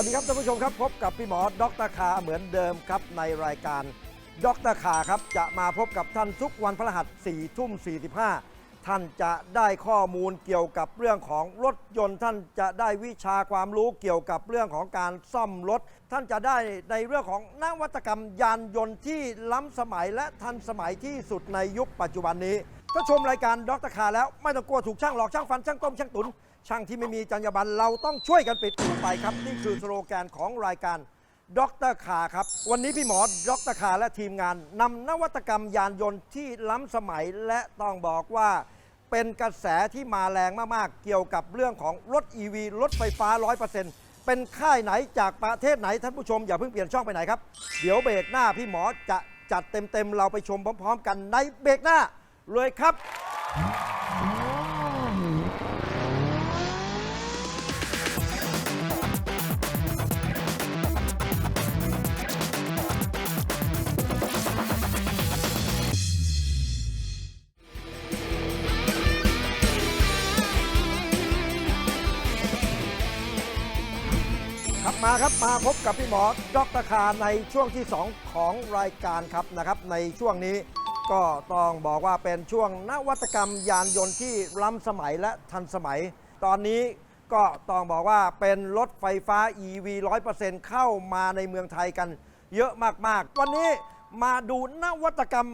วัสดีครับท่านผู้ชมครับ พบกับพี่หมอดรคาเหมือนเดิมครับในรายการดรคาครับจะมาพบกับท่านทุกวันพฤหัส4ทุ่ม45 ท่านจะได้ข้อมูลเกี่ยวกับเรื่องของรถยนต์ ท่านจะได้วิชาความรู้เกี่ยวกับเรื่องของการซ่อมรถ ท่านจะได้ในเรื่องของนวัตกรรมยานยนต์ที่ล้ำสมัยและทันสมัยที่สุดในยุคปัจจุบันนี้ถ้าชมรายการดรคาแล้วไม่ต้องกลัวถูกช่างหลอกช่างฟันช่างต้มช่างตุน ช่างที่ไม่มีจรรยาบรรณเราต้องช่วยกันปิดอู่ไปครับ นี่คือสโลแกนของรายการดรคาครับ วันนี้พี่หมอดรคาและทีมงานนำนวัตกรรมยานยนต์ที่ล้ำสมัยและต้องบอกว่า เป็นกระแสที่มาแรงมาก ๆ เกี่ยวกับเรื่องของรถ EV รถไฟฟ้า 100%เป็นค่ายไหนจากประเทศไหนท่านผู้ชมอย่าเพิ่งเปลี่ยนช่องไปไหนครับ เดี๋ยวเบรกหน้าพี่หมอจะจัดเต็ม ๆ เราไปชมพร้อม ๆ กันในเบรกหน้าเลยครับ มาครับมาพบกับพี่หมอดรคาในช่วงที่ 2 ของรายการครับนะครับ ในช่วงนี้ก็ต้องบอกว่าเป็นช่วงนวัตกรรมยานยนต์ที่ล้ำสมัยและทันสมัย ตอนนี้ก็ต้องบอกว่าเป็นรถไฟฟ้า EV 100%เข้ามาในเมืองไทยกันเยอะมากๆ วันนี้มาดูนวัตกรรม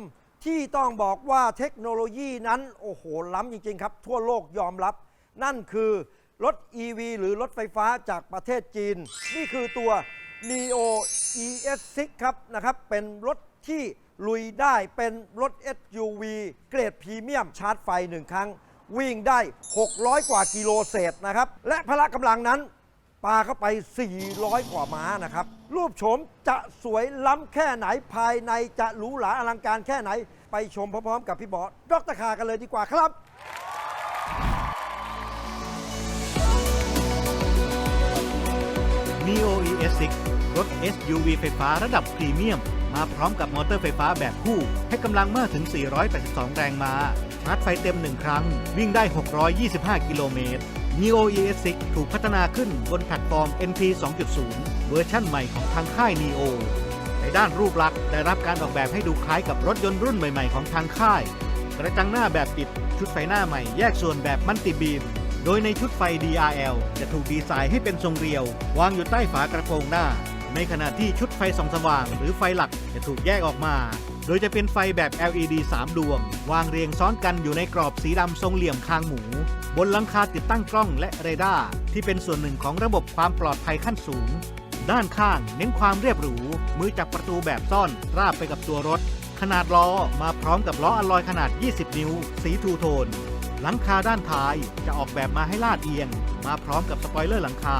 ที่ต้องบอกว่าเทคโนโลยีนั้น โอ้โห ล้ำจริง ๆ ครับ ทั่วโลกยอมรับ นั่นคือ รถ EV หรือรถไฟฟ้าจากประเทศจีน นี่คือตัว Neo ES6 ครับนะครับเป็นรถที่ลุยได้เป็นรถ SUV เกรดพรีเมียมชาร์จไฟหนึ่งครั้ง วิ่งได้ 600 กว่ากิโลเศษนะครับ และพละกำลังนั้นปาเข้าไป 400 กว่าม้านะครับ รูปโฉมจะสวยล้ำแค่ไหนภายในจะหรูหราอลังการแค่ไหน ไปชมพร้อมๆ กับพี่บอสดรคากันเลยดีกว่าครับ Neo ES6 รถ SUV ไฟฟ้าระดับพรีเมียม มาพร้อมกับมอเตอร์ไฟฟ้าแบบคู่ ให้กำลังมากถึง 482 แรงม้าชาร์จไฟเต็ม 1 ครั้ง วิ่งได้ 625 กิโลเมตร Neo ES6 ถูกพัฒนาขึ้นบนแพลตฟอร์ม NP 2.0 เวอร์ชั่นใหม่ของทางค่าย Neo ในด้านรูปลักษณ์ได้รับการออกแบบให้ดูคล้ายกับรถยนต์รุ่นใหม่ ๆ ของทางค่าย กระจังหน้าแบบปิด ชุดไฟหน้าใหม่แยกส่วนแบบมัลติบีม โดยในชุดไฟ DRL จะถูกดีไซน์ให้เป็นทรงเรียว วางอยู่ใต้ฝากระโปรงหน้า ในขณะที่ชุดไฟส่องสว่าง หรือไฟหลักจะถูกแยกออกมา โดยจะเป็นไฟแบบ LED 3 ดวง วางเรียงซ้อนกันอยู่ในกรอบสีดำทรงเหลี่ยมคางหมู บนหลังคาติดตั้งกล้องและเรดาร์ที่เป็นส่วนหนึ่งของระบบความปลอดภัยขั้นสูง ด้านข้างเน้นความเรียบหรู มือจับประตูแบบซ่อนราบไปกับตัวรถ ขนาดล้อมาพร้อมกับล้ออลลอยขนาด 20 นิ้ว สีทูโทน หลังคาด้านท้ายจะออกแบบมาให้ลาดเอียง มาพร้อมกับสปอยเลอร์หลังคา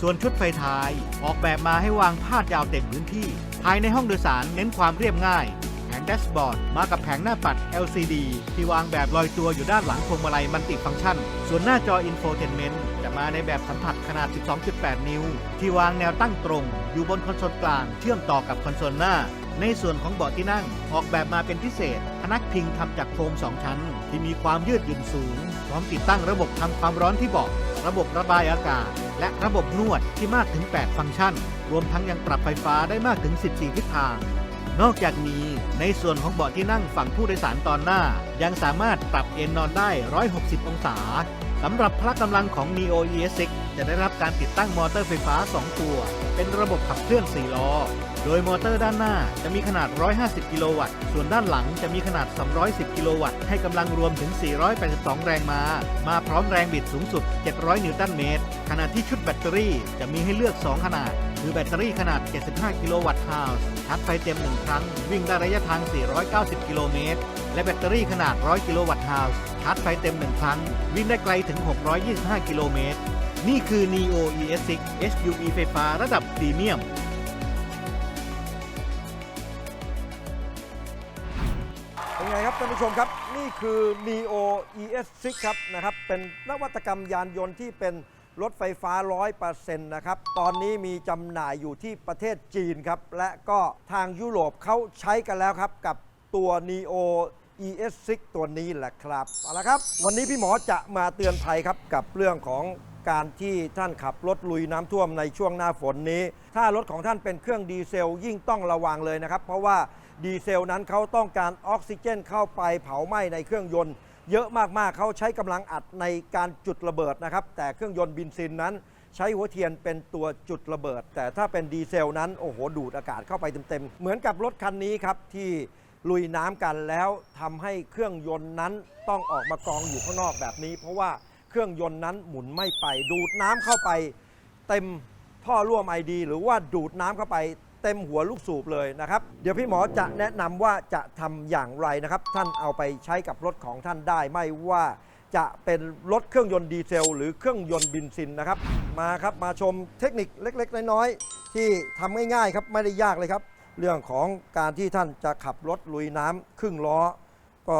ส่วนชุดไฟท้าย ออกแบบมาให้วางพาดยาวเต็มพื้นที่ ภายในห้องโดยสารเน้นความเรียบง่ายแผงแดชบอร์ดมากับแผงหน้าปัด LCD ที่วางแบบลอยตัวอยู่ด้านหลังพวงมาลัยมัลติฟังก์ชัน ส่วนหน้าจออินโฟเทนเมนต์จะมาในแบบสัมผัสขนาด 12.8 นิ้ว ที่วางแนวตั้งตรง อยู่บนคอนโซลกลาง เชื่อมต่อกับคอนโซลหน้า ในส่วนของเบาะที่นั่งออกแบบมาเป็นพิเศษ พนักพิงทำจากโฟม2ชั้น ที่มีความยืดหยุ่นสูง พร้อมติดตั้งระบบทำความร้อนที่เบาะระบบระบายอากาศ และระบบนวดที่มากถึง 8 ฟังก์ชัน รวมทั้งยังปรับไฟฟ้าได้มากถึง 14 ทิศทาง นอกจากนี้ในส่วนของเบาะที่นั่งฝั่งผู้โดยสารตอนหน้า ยังสามารถปรับเอนนอนได้ 160 องศาสำหรับพละกำลังของ Neo ES6 จะได้รับการติดตั้งมอเตอร์ไฟฟ้า 2 ตัว เป็นระบบขับเคลื่อน 4 ล้อ โดยมอเตอร์ด้านหน้าจะมีขนาด 150 กิโลวัตต์ ส่วนด้านหลังจะมีขนาด210 กิโลวัตต์ ให้กำลังรวมถึง 482 แรงม้า มาพร้อมแรงบิดสูงสุด 700 นิวตันเมตร ขณะที่ชุดแบตเตอรี่จะมีให้เลือก 2 ขนาด คือแบตเตอรี่ขนาด 75 กิโลวัตต์ฮาวส์ชาร์จไฟเต็ม 1 ครั้ง วิ่งได้ระยะทาง 490 กิโลเมตร และแบตเตอรี่ขนาด 100 กิโลวัตต์ฮาวส์ชาร์จไฟเต็ม 1 ครั้ง วิ่งได้ไกลถึง 625 กิโลเมตร นี่คือ Neo ES6 SUV ไฟฟ้าระดับพรีเมียม เป็นไงครับท่านผู้ชมครับ นี่คือ Neo ES6 ครับนะครับ เป็นนวัตกรรมยานยนต์ที่เป็นรถไฟฟ้า 100%นะครับ ตอนนี้มีจำหน่ายอยู่ที่ประเทศจีนครับ และก็ทางยุโรปเขาใช้กันแล้วครับ กับตัว Neo ES6 ตัวนี้แหละครับ เอาละครับ วันนี้พี่หมอจะมาเตือนภัยครับกับเรื่องของ การที่ท่านขับรถลุยน้ำท่วมในช่วงหน้าฝนนี้ ถ้ารถของท่านเป็นเครื่องดีเซลยิ่งต้องระวังเลยนะครับ เพราะว่าดีเซลนั้นเขาต้องการออกซิเจนเข้าไปเผาไหม้ในเครื่องยนต์ เยอะมากๆเขาใช้กำลังอัดในการจุดระเบิดนะครับ แต่เครื่องยนต์บินซินนั้น ใช้หัวเทียนเป็นตัวจุดระเบิด แต่ถ้าเป็นดีเซลนั้นโอ้โหดูดอากาศเข้าไปเต็มๆเหมือนกับรถคันนี้ครับที่ลุยน้ำกันแล้วทำให้เครื่องยนต์นั้นต้องออกมากองอยู่ข้างนอกแบบนี้ เพราะว่า เครื่องยนต์นั้นหมุนไม่ไป ดูดน้ำเข้าไป เต็มท่อร่วมไอดี หรือว่าดูดน้ำเข้าไปเต็มหัวลูกสูบเลยนะครับ เดี๋ยวพี่หมอจะแนะนำว่าจะทำอย่างไรนะครับ ท่านเอาไปใช้กับรถของท่านได้ไม่ว่าจะเป็นรถเครื่องยนต์ดีเซล หรือเครื่องยนต์บินซินนะครับ มาครับมาชมเทคนิคเล็ก ๆ น้อยๆที่ทำง่ายๆครับไม่ได้ยากเลยครับ เรื่องของการที่ท่านจะขับรถลุยน้ำครึ่งล้อ ก็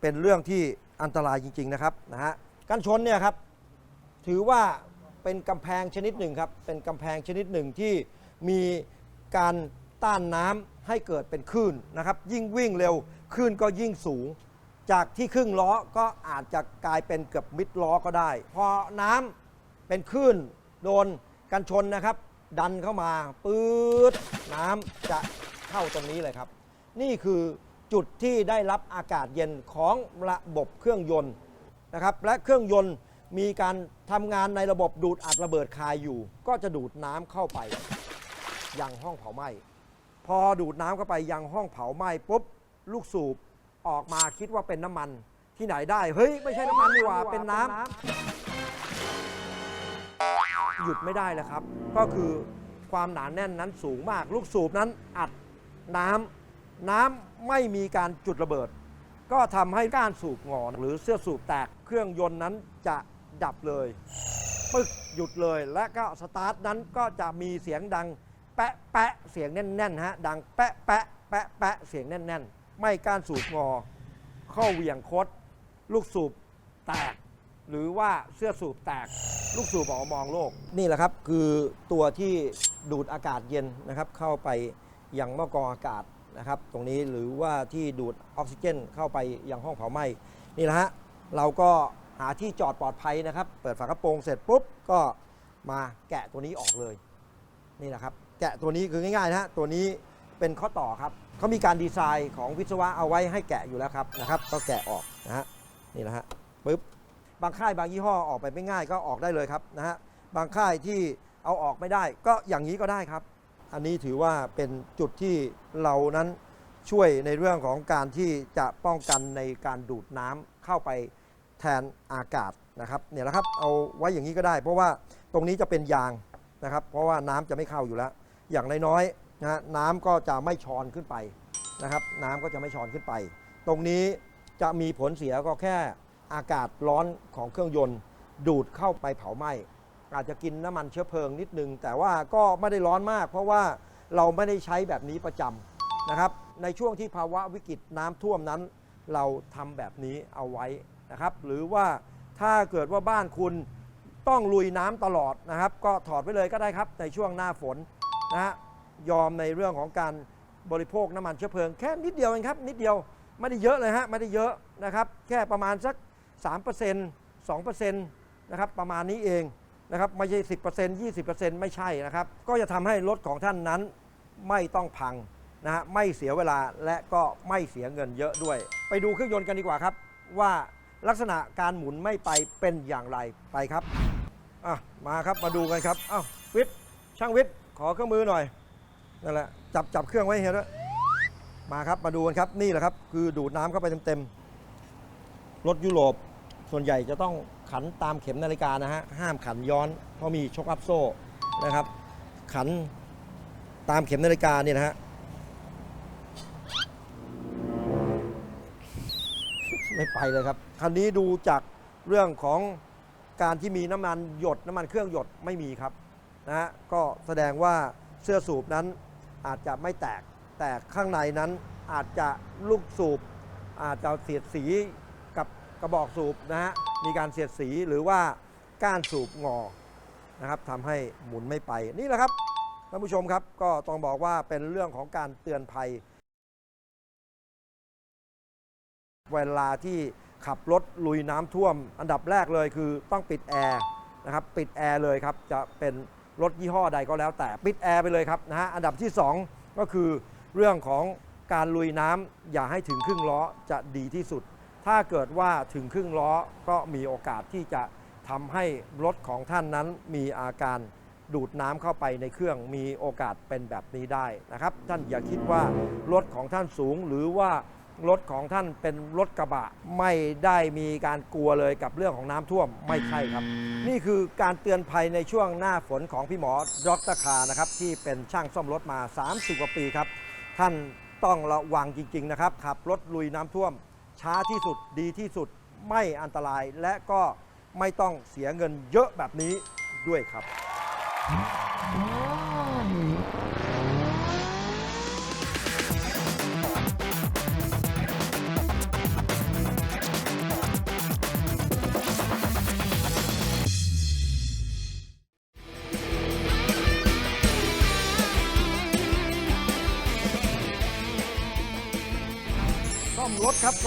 เป็นเรื่องที่อันตรายจริง ๆ นะครับนะฮะ กันชนเนี่ยครับถือว่าเป็นกำแพงชนิดหนึ่งครับเป็นกำแพงชนิดหนึ่งที่มีการต้านน้ำให้เกิดเป็นคลื่นนะครับ ยิ่งวิ่งเร็วคลื่นก็ยิ่งสูง จากที่ครึ่งล้อก็อาจจะกลายเป็นเกือบมิดล้อก็ได้ พอน้ำเป็นคลื่นโดนกันชนนะครับ ดันเข้ามาปื๊ดน้ำจะเข้าตรงนี้เลยครับ นี่คือจุดที่ได้รับอากาศเย็นของระบบเครื่องยนต์ นะครับและเครื่องยนต์มีการทำงานในระบบดูดอัดระเบิดคายอยู่ ก็จะดูดน้ำเข้าไปยังห้องเผาไหม้พอดูดน้ำเข้าไปยังห้องเผาไหม้ปุ๊บลูกสูบออกมาคิดว่าเป็นน้ำมันที่ไหนได้ เฮ้ย ไม่ใช่น้ำมันนี่หว่าเป็นน้ำหยุดไม่ได้แล้วครับ ก็คือความหนาแน่นนั้นสูงมาก ลูกสูบนั้นอัดน้ำน้ำไม่มีการจุดระเบิด ก็ทำให้ก้านสูบงอนหรือเสื้อสูบแตกเครื่องยนต์นั้นจะดับเลย ปึ๊กหยุดเลยและก็สตาร์ทนั้นก็จะมีเสียงดังแปะแปะเสียงแน่นๆฮะดังแปะแปะแปะแปะเสียงแน่น ๆ ไม่ก้านสูบงอเข้าเหวี่ยงคด ลูกสูบแตก หรือว่าเสื้อสูบแตก ลูกสูบออกมามองโลก นี่แหละครับคือตัวที่ดูดอากาศเย็นนะครับเข้าไปยังหม้อกรองอากาศ นะครับตรงนี้หรือว่าที่ดูดออกซิเจนเข้าไปยังห้องเผาไหม้นี่แหละฮะเราก็หาที่จอดปลอดภัยนะครับ เปิดฝากระโปรงเสร็จปุ๊บก็มาแกะตัวนี้ออกเลยนี่แหละครับแกะตัวนี้คือง่ายๆนะฮะตัวนี้เป็นข้อต่อครับเขามีการดีไซน์ของวิศวะเอาไว้ให้แกะอยู่แล้วครับนะครับ ก็แกะออกนะฮะนี่นะฮะปึ๊บบางค่ายบางยี่ห้อออกไปไม่ง่ายก็ออกได้เลยครับนะฮะบางค่ายที่เอาออกไม่ได้ ก็อย่างนี้ก็ได้ครับ อันนี้ถือว่าเป็นจุดที่เรานั้นช่วยในเรื่องของการที่จะป้องกันในการดูดน้ำเข้าไปแทนอากาศนะครับเนี่ยแหละครับเอาไว้อย่างนี้ก็ได้ เพราะว่าตรงนี้จะเป็นยางนะครับ เพราะว่าน้ำจะไม่เข้าอยู่แล้ว อย่างน้อยๆนะฮะน้ำก็จะไม่ชอนขึ้นไปนะครับน้ำก็จะไม่ชอนขึ้นไป ตรงนี้จะมีผลเสียก็แค่อากาศร้อนของเครื่องยนต์ ดูดเข้าไปเผาไหม้ อาจจะกินน้ำมันเชื้อเพลิงนิดนึง แต่ว่าก็ไม่ได้ร้อนมาก เพราะว่าเราไม่ได้ใช้แบบนี้ประจำนะครับ ในช่วงที่ภาวะวิกฤตน้ำท่วมนั้น เราทำแบบนี้เอาไว้นะครับ หรือว่าถ้าเกิดว่าบ้านคุณต้องลุยน้ำตลอดนะครับ ก็ถอดไว้เลยก็ได้ครับ ในช่วงหน้าฝนนะฮะยอมในเรื่องของการบริโภคน้ำมันเชื้อเพลิงแค่นิดเดียวเองครับ นิดเดียวไม่ได้เยอะเลยฮะไม่ได้เยอะนะครับ แค่ประมาณสัก 3% 2%นะครับประมาณนี้เอง นะครับไม่ใช่10% 20%ไม่ใช่นะครับ ก็จะทำให้รถของท่านนั้นไม่ต้องพังนะฮะไม่เสียเวลาและก็ไม่เสียเงินเยอะด้วย ไปดูเครื่องยนต์กันดีกว่าครับ ว่าลักษณะการหมุนไม่ไปเป็นอย่างไรไปครับอะมาครับมาดูกันครับอ้าววิทย์ช่างวิทย์ขอเครื่องมือหน่อยนั่นแหละจับจับเครื่องไว้เฮียด้วยมาครับมาดูกันครับนี่แหละครับ คือดูดน้ำเข้าไปเต็มๆรถยุโรปส่วนใหญ่จะต้อง ขันตามเข็มนาฬิกานะฮะห้ามขันย้อน เพราะมีช็อคอัพโซ่นะครับ ขันตามเข็มนาฬิกาเนี่ยนะฮะไม่ไปเลยครับคันนี้ดูจากเรื่องของการที่มีน้ำมันหยดน้ำมันเครื่องหยดไม่มีครับนะฮะก็แสดงว่าเสื้อสูบนั้นอาจจะไม่แตกแต่ข้างในนั้นอาจจะลูกสูบอาจจะเสียดสี กระบอกสูบนะฮะมีการเสียดสีหรือว่าก้านสูบงอนะครับทำให้หมุนไม่ไปนี่แหละครับท่านผู้ชมครับก็ต้องบอกว่าเป็นเรื่องของการเตือนภัย เวลาที่ขับรถลุยน้ำท่วม อันดับแรกเลยคือต้องปิดแอร์นะครับปิดแอร์เลยครับจะเป็นรถยี่ห้อใดก็แล้วแต่ปิดแอร์ไปเลยครับนะฮะอันดับที่ 2 ก็คือเรื่องของการลุยน้ำอย่าให้ถึงครึ่งล้อจะดีที่สุด ถ้าเกิดว่าถึงครึ่งล้อก็มีโอกาสที่จะทำให้รถของท่านนั้นมีอาการดูดน้ำเข้าไปในเครื่องมีโอกาสเป็นแบบนี้ได้นะครับ ท่านอย่าคิดว่ารถของท่านสูงหรือว่ารถของท่านเป็นรถกระบะ ไม่ได้มีการกลัวเลยกับเรื่องของน้ำท่วมไม่ใช่ครับ นี่คือการเตือนภัยในช่วงหน้าฝนของพี่หมอดรคานะครับที่เป็นช่างซ่อมรถมา 30 กว่าปีครับ ท่านต้องระวังจริง ๆ นะครับขับรถลุยน้ำท่วม ช้าที่สุดดีที่สุดไม่อันตรายและก็ไม่ต้องเสียเงินเยอะแบบนี้ด้วยครับ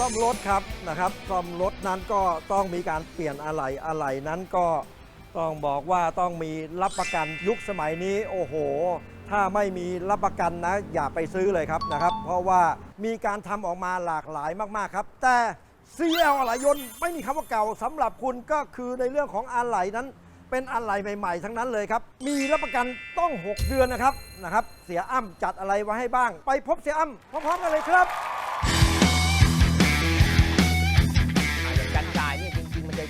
อมรถครับนะครับ ซ่อมรถนั้นก็ต้องมีการเปลี่ยนอะไหล่อะไหล่นั้นก็ต้องบอกว่าต้องมีรับประกันยุคสมัยนี้ โอ้โห ถ้าไม่มีรับประกันนะ อย่าไปซื้อเลยครับนะครับ เพราะว่ามีการทำออกมาหลากหลายมากๆครับ แต่ CL อะไหล่ยนต์ไม่มีคำว่าเก่าสำหรับคุณก็คือในเรื่องของอะไหล่นั้น เป็นอะไหล่ใหม่ ๆ ทั้งนั้นเลยครับ มีรับประกันต้อง 6 เดือนนะครับนะครับ เสียอ้ำจัดอะไรไว้ให้บ้าง ไปพบเสียอ้ำพร้อมๆกันเลยครับ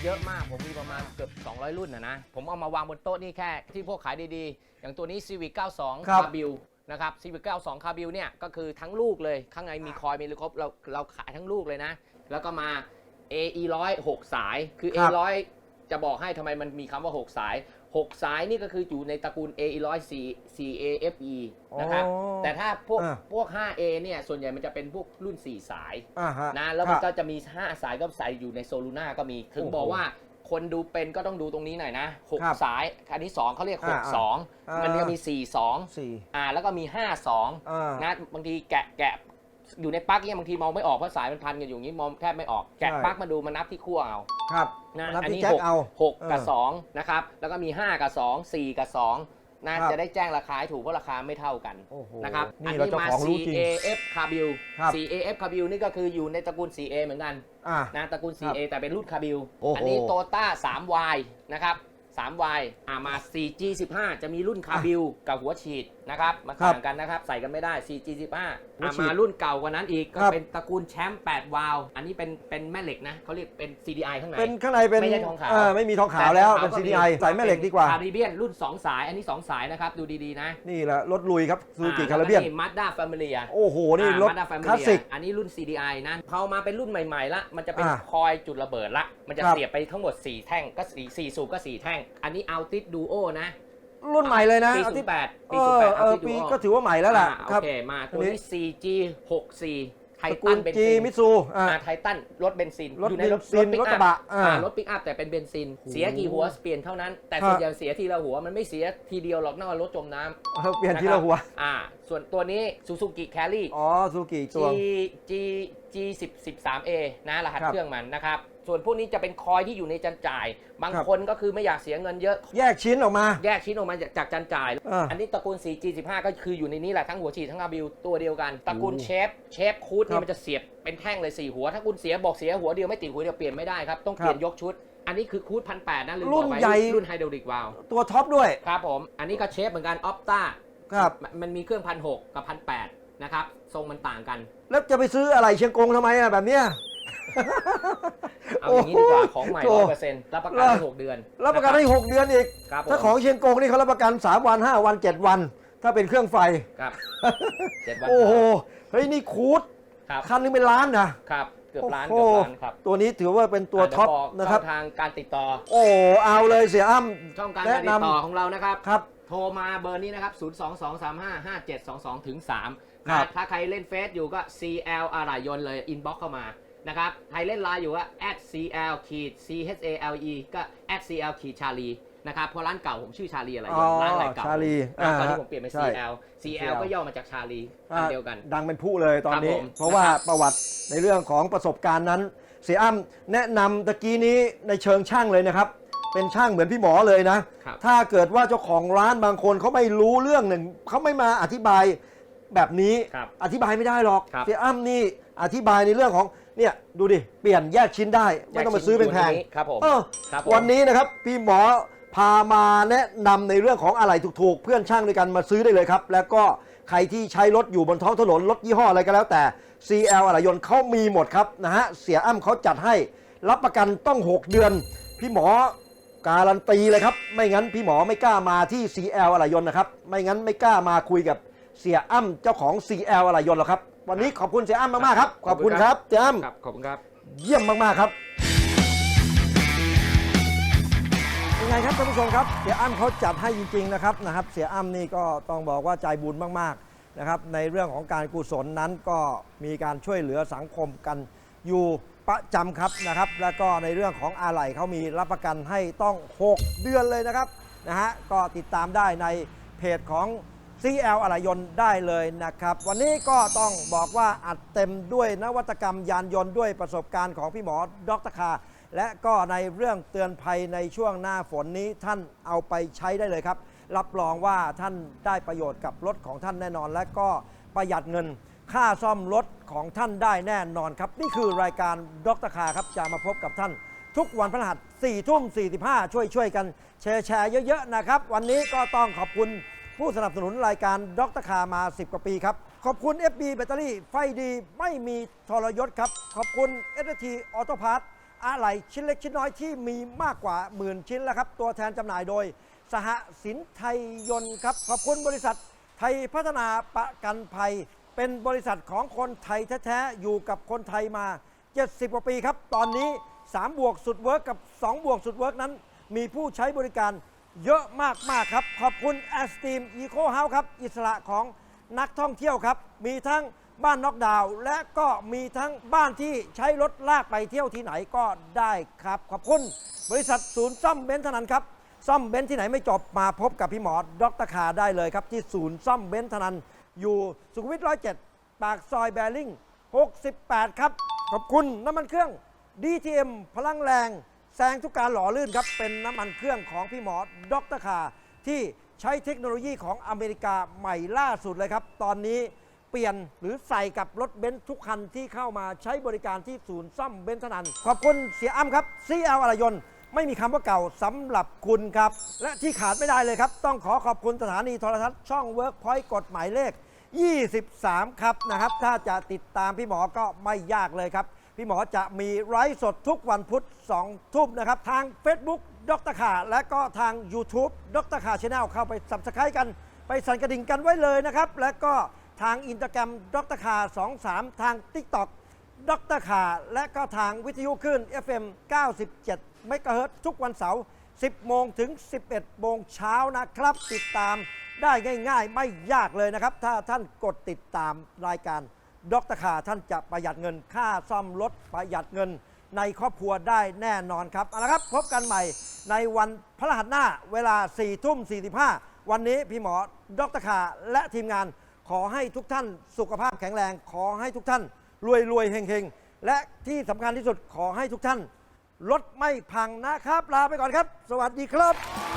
เยอะมาก ผมมีประมาณเกือบ 200 รุ่นนะนะ ผมเอามาวางบนโต๊ะนี่แค่ที่พวกขายดีๆ อย่างตัวนี้ Civic 92ครับคาบิลนะครับ Civic 92 คาบิลเนี่ยก็คือทั้งลูกเลย ข้างในมีคอยล์มีครบเราเราขายทั้งลูกเลยนะ แล้วก็มา AE 100 6สาย คือครับ A 100จะบอกให้ทำไมมันมีคำว่า 6 สาย 6 สายนี่ก็คืออยู่ในตระกูล AE 100 C CAFE นะครับ อ๋อแต่ถ้าพวกอ่าพวก 5A เนี่ยส่วนใหญ่มันจะเป็นพวกรุ่น 4 สายอ่าฮะ นะแล้วมันคก็รับจะมี 5 สายก็ใส่อยู่ในโซลูน่าก็มี ถึงโอ้โหบอกว่าคนดูเป็นก็ต้องดูตรงนี้หน่อยนะ ครับ6 สาย อันนี้ 2เขาเรียก อ่า6 2อ่ามัมันก็มี 4 2 สี่อ่าแล้วก็มี 5 อ่า2 นะ บางทีแกะแกะอยู่ในปลั๊กเนี่ยบางทีมองไม่ออกเพราะสายมันพันกันอยู่อย่างนี้มองแทบไม่ออกแกะใช่ ปลั๊กมาดูมานับที่ขั้วเอา ครับ นะนับอันที่นี้แจ็คหกเอาหกกับเออ สองนะครับแล้วก็มี5กับ2 4กับ2นะครับ จะได้แจ้งราคาให้ถูกเพราะราคาไม่เท่ากัน โอ้โหนะครับนี่เราเจ้าของรู้จริง CAF คาบิล ครับ CAF คาบิลนี่ก็คืออยู่ในตระกูล CA เหมือนกันอ่านะตระกูลครับ CA แต่เป็นรุ่นคาบิล โอ้โหอันี้โตต้า 3Y นะครับ 3Y อ่ามา 4G15 จะมีรุ่นคาบิลกับหัวฉีด นะครับมาครับต่างกันนะครับ ใส่กันไม่ได้ 4G15 หัวอ่าฉีดมารุ่นเก่ากว่านั้นอีกก็ครับ เป็นตระกูลแชมป์8วาล์วอันนี้เป็นเป็นแม่เหล็กนะเขาเรียกเป็น CDI ข้างใน เป็นข้างในเป็นไม่ใช่ทองขาว เไม่มีทองขาวแล้วเป็นก็มี CDI ใส่แม่เหล็กดีกว่า คาริเบียนรุ่น 2 สาย อันนี้ 2 สายนะครับ ดูดีๆนะนี่แหละรถลุยครับซูซูกิคาราเบียนมาด้าแฟมิเลียโอ้โห นี่รถมาด้าแฟมิคลาสเลีสิยกอันนี้รุ่น CDI นะพอมาเป็นรุ่นใหม่ๆละมันจะเป็นอ่าคอยจุดระเบิดละ มันจะครับ เสียบไปทั้งหมด 4 แท่งก็4 4สูบก็ 4 แท่ง อันนี้ Altis Duo นะ รุ่นใหม่เลยนะปีเอาที่08เอปีอ08เออ Altis ปี Duo ก็ถือว่าใหม่แล้วล่ะอ่าครับโอเคมาตัวอันนี้นี้ 4G 64ไทตระกูทัลนเบนจีซินมิซูอ่าอ่าไททันรถเบนซินรถอยู่ในรถเบนซินปิกรถกอัระพบะอ่าอ่ารถปิกอัพแต่เป็นเบนซิน เสียกี่หัวเปลี่ยนเท่านั้น แต่ฮะส่วนใหญ่เสียทีละหัว มันไม่เสียทีเดียวหรอกนอกจากรถจมน้ำเออเปลี่ยนทีละหัว อ่า ส่วนตัวนี้ซูซูกิแคลรี่ อ๋อซูกิ G ตัว G G 10 13 A นะ รหัสครับเครื่องมันนะครับ ส่วนพวกนี้จะเป็นคอยที่อยู่ในจันจ่าย บางครับคนก็คือไม่อยากเสียเงินเยอะ แยกชิ้นออกมา แยกชิ้นออกมาจากจากจันจ่ายอ่าอันนี้ตระกูล 4G 15 ก็คืออยู่ในนี้แหละทั้งหัวฉีดทั้งอาบิวตัวเดียวกัน ตระกูลโอ้เชฟเชฟคูดครันี่บมันจะเสียบเป็นแท่งเลย4หัว ถ้าคุณเสียบอกเสียหัวเดียวไม่ติดหัวเดียวเปลี่ยนไม่ได้ครับต้องเปลี่ยนครับยกชุดอันนี้คือคูดพันแนะลืมรุ่บนอกไปใหญ่รุ่นไฮดรอลิกวาลตัวท็อปด้วยครับผม อันนี้ก็เชฟเหมือนกันออฟต้าครับมันมีเครื่องพันหกับพันแนะครับ ทรงมันต่างกัน แล้วจะไปซื้ออะไรเชียงกงทำไมอะแบบเนี้ย เอาอย่างนี้ดีกว่าโอ้โหของใหม่โถร้อยเปอร์เซ็นต์รับประกันเหรอให้หกเดือนรับประกันให้6เดือนอีก ครับผมถ้าของเชียงกงนี่เขารับประกัน3วัน5วัน7วัน ถ้าเป็นเครื่องไฟ ครับเจ็ดวันโอ้โห เฮ้ยนี่คูดครับคันนึงเป็นล้านนะ ครับ เกือบล้านโอ้เกือบโหล้านครับตัวนี้ถือว่าเป็นตัวอะท็อปเดี๋ยวนะครับช่องทางการติดต่อ โอ้เอาเลยเสียอ้ำช่องการแนะการติดต่อนำของเรานะครับครับโทรมาเบอร์นี้นะครับ 0 2 2 3 5 5 7 2 2 ถึง3ครับนะถ้าใครเล่นเฟซอยู่ก็ CL อะไรยนต์เลย อินบ็อกเข้ามา นะครับ ใครเล่นไลน์อยู่ก็ @cl ขีด chale ก็ @cl ขีดชาลีนะครับเพราะร้านเก่าผมชื่อชาลีอะไรยนต์อ๋อร้านอะไรเก่าชาลีนะตอนนี้อ่าผมเปลี่ยนเป็น ใช่ CL CL ก็ย่อมาจากชาลีอันเดียวกัน ดังเป็นผู้เลยตอนนี้ ครับผม เพราะว่านะครับประวัติในเรื่องของประสบการณ์นั้น เสียอ้ำแนะนำตะกี้นี้ในเชิงช่างเลยนะครับ เป็นช่างเหมือนพี่หมอเลยนะ ครับถ้าเกิดว่าเจ้าของร้านบางคนเขาไม่รู้เรื่องหนึ่งเขาไม่มาอธิบายแบบนี้ครับอธิบายไม่ได้หรอก ครับ เสียอ้ำนี่อธิบายในเรื่องของ เนี่ยดูดิ เปลี่ยนแยกชิ้นได้ ไม่ต้องมาซื้อเป็นแพงยกชิ้นอยู่ในนี้ครับผมเออครับผมวันนี้นะครับพี่หมอพามาแนะนำในเรื่องของอะไรถูกๆ เพื่อนช่างด้วยกันมาซื้อได้เลยครับ แล้วก็ใครที่ใช้รถอยู่บนท้องถนนรถยี่ห้ออะไรก็แล้วแต่ CL อะไรยนต์เขามีหมดครับนะฮะเสียอ้ำเขาจัดให้รับประกันต้อง 6 เดือน พี่หมอการันตีเลยครับ ไม่งั้นพี่หมอไม่กล้ามาที่ CL อะไรยนต์นะครับ ไม่งั้นไม่กล้ามาคุยกับเสียอ้ำเจ้าของ CL อะไรยนต์หรอกครับ วันนี้ขอบคุณเสียอ้ำมากๆครับ ขอบคุณครับเสียอ้ำครับขอบคุณครับ เยี่ยมมากๆครับยังไงครับท่านผู้ชมครับ เสียอ้ำเขาจัดให้จริงๆนะครับนะครับ เสียอ้ำนี่ก็ต้องบอกว่าใจบุญมากๆนะครับ ในเรื่องของการกุศลนั้นก็มีการช่วยเหลือสังคมกันอยู่ประจำครับนะครับ แล้วก็ในเรื่องของอะไหล่เขามีรับประกันให้ต้อง 6 เดือนเลยนะครับนะฮะก็ติดตามได้ในเพจของ CL อะไหล่ยนต์ได้เลยนะครับ วันนี้ก็ต้องบอกว่าอัดเต็มด้วยนวัตกรรมยานยนต์ด้วยประสบการณ์ของพี่หมอดรคา และก็ในเรื่องเตือนภัยในช่วงหน้าฝนนี้ท่านเอาไปใช้ได้เลยครับ รับรองว่าท่านได้ประโยชน์กับรถของท่านแน่นอน และก็ประหยัดเงินค่าซ่อมรถของท่านได้แน่นอนครับ นี่คือรายการดรคาครับจะมาพบกับท่าน ทุกวันพฤหัส4ทุ่ม45 ช่วยช่วยกันแชร์แชร์เยอะๆนะครับ วันนี้ก็ต้องขอบคุณ ผู้สนับสนุนรายการดรคามา 10 กว่าปีครับ ขอบคุณ FB แบตเตอรี่ไฟดีไม่มีทรยศครับ ขอบคุณ s อ t ออโตพาร์ทอะไหล่ชิ้นเล็กชิ้นน้อยที่มีมากกว่าหมื่นชิ้นแล้วครับ ตัวแทนจำหน่ายโดย สหสินไทยยนต์ครับ ขอบคุณบริษัทไทยพัฒนาประกันภัย เป็นบริษัทของคนไทยแท้ๆ อยู่กับคนไทยมา 70 กว่าปีครับ ตอนนี้ 3 บวกสุดเวิร์กกับ 2 บวกสุดเวิร์กนั้น มีผู้ใช้บริการ เยอะมาก ๆ ครับ ขอบคุณ a s t e a m Eco House ครับ อิสระของนักท่องเที่ยวครับ มีทั้งบ้านน็อกดาวน์และก็มีทั้งบ้านที่ใช้รถลากไปเที่ยวที่ไหนก็ได้ครับ ขอบคุณ บริษัทศูนย์ซ่อมเบนซ์เท่านั้นครับ ซ่อมเบนซ์ที่ไหนไม่จบมาพบกับพี่หมอดรคาได้เลยครับ ที่ศูนย์ซ่อมเบนซ์เท่านั้นอยู่สุขุมวิทร้อยเจ็ดปากซอยแบริ่ง68 ครับ ขอบคุณน้ำมันเครื่อง DTM พลังแรง แซงทุกการหล่อลื่นครับ เป็นน้ำมันเครื่องของพี่หมอดรคา ที่ใช้เทคโนโลยีของอเมริกาใหม่ล่าสุดเลยครับ ตอนนี้เปลี่ยนหรือใส่กับรถเบนซ์ทุกคันที่เข้ามาใช้บริการที่ศูนย์ซ่อมเบนซ์เท่านันขอบคุณเสียอ้ำครับ CL อรยน์ไม่มีคำว่าเก่าสำหรับคุณครับ และที่ขาดไม่ได้เลยครับ ต้องขอขอบคุณสถานีโทรทัศน์ช่อง Workpoint กฎหมายเลข 23 ครับนะครับ ถ้าจะติดตามพี่หมอก็ไม่ยากเลยครับ พี่หมอจะมีไลฟ์สดทุกวันพุธ2ทุ่มนะครับ ทาง Facebook ดรขาและก็ทาง YouTube ดรขาช n แนลเข้าไปสับสไครกัน ไปสั่นกระดิ่งกันไว้เลยนะครับ และก็ทางอินสตาแกรมดรขา23 ทาง TikTok ดรขาและก็ทางวิทยุคลื่น FM 97เมกะเฮิรตทุกวันเสาร์ 10 โมงถึง 11 โมงเช้านะครับ ติดตามได้ง่าย ๆ ไม่ยากเลยนะครับ ถ้าท่านกดติดตามรายการ ดรขาท่านจะประหยัดเงินค่าซ่อมรถประหยัดเงิน ในครอบครัวได้แน่นอนครับเอาละครับพบกันใหม่ในวันพฤหัสหน้าเวลา4ทุ่ม45 วันนี้พี่หมอดรขาและทีมงานขอให้ทุกท่านสุขภาพแข็งแรง ขอให้ทุกท่าน รวยรวยเฮงเฮงๆและที่สำคัญที่สุดขอให้ทุกท่านรถไม่พังนะครับ ลาไปก่อนครับ สวัสดีครับ